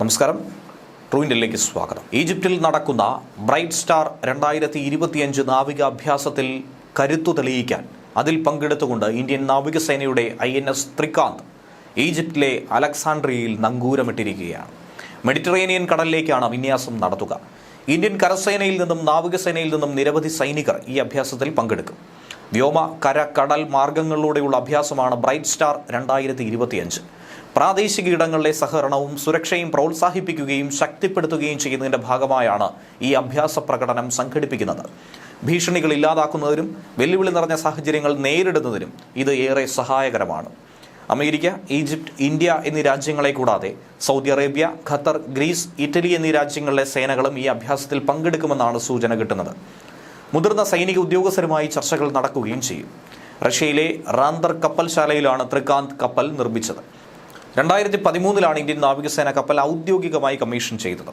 നമസ്കാരം. ട്രൂ സ്വാഗതം. ഈജിപ്തിൽ നടക്കുന്ന ബ്രൈറ്റ് സ്റ്റാർ രണ്ടായിരത്തി ഇരുപത്തിയഞ്ച് നാവികാഭ്യാസത്തിൽ കരുത്തു തെളിയിക്കാൻ അതിൽ പങ്കെടുത്തുകൊണ്ട് ഇന്ത്യൻ നാവികസേനയുടെ ഐ എൻ എസ് ത്രികാന്ത് ഈജിപ്തിലെ അലക്സാണ്ട്രിയയിൽ നങ്കൂരമിട്ടിരിക്കുകയാണ്. മെഡിറ്ററേനിയൻ കടലിലേക്കാണ് വിന്യാസം നടത്തുക. ഇന്ത്യൻ കരസേനയിൽ നിന്നും നാവികസേനയിൽ നിന്നും നിരവധി സൈനികർ ഈ അഭ്യാസത്തിൽ പങ്കെടുക്കും. വ്യോമ കര കടൽ മാർഗങ്ങളിലൂടെയുള്ള അഭ്യാസമാണ് ബ്രൈറ്റ് സ്റ്റാർ രണ്ടായിരത്തി ഇരുപത്തിയഞ്ച് പ്രാദേശിക ഇടങ്ങളിലെ സഹകരണവും സുരക്ഷയും പ്രോത്സാഹിപ്പിക്കുകയും ശക്തിപ്പെടുത്തുകയും ചെയ്യുന്നതിന്റെ ഭാഗമായാണ് ഈ അഭ്യാസ പ്രകടനം സംഘടിപ്പിക്കുന്നത്. ഭീഷണികൾ ഇല്ലാതാക്കുന്നതിനും വെല്ലുവിളി നിറഞ്ഞ സാഹചര്യങ്ങൾ നേരിടുന്നതിനും ഇത് ഏറെ സഹായകരമാണ്. അമേരിക്ക ഈജിപ്ത് ഇന്ത്യ എന്നീ രാജ്യങ്ങളെ കൂടാതെ Saudi Arabia Qatar Greece Italy എന്നീ രാജ്യങ്ങളിലെ സേനകളും ഈ അഭ്യാസത്തിൽ പങ്കെടുക്കുമെന്നാണ് സൂചന കിട്ടുന്നത്. മുതിർന്ന സൈനിക ഉദ്യോഗസ്ഥരുമായി ചർച്ചകൾ നടക്കുകയും ചെയ്യും. റഷ്യയിലെ റാന്തർ കപ്പൽശാലയിലാണ് ത്രികാന്ത് കപ്പൽ നിർമ്മിച്ചത്. രണ്ടായിരത്തി പതിമൂന്നിലാണ് ഇന്ത്യൻ നാവികസേന കപ്പൽ ഔദ്യോഗികമായി കമ്മീഷൻ ചെയ്തത്.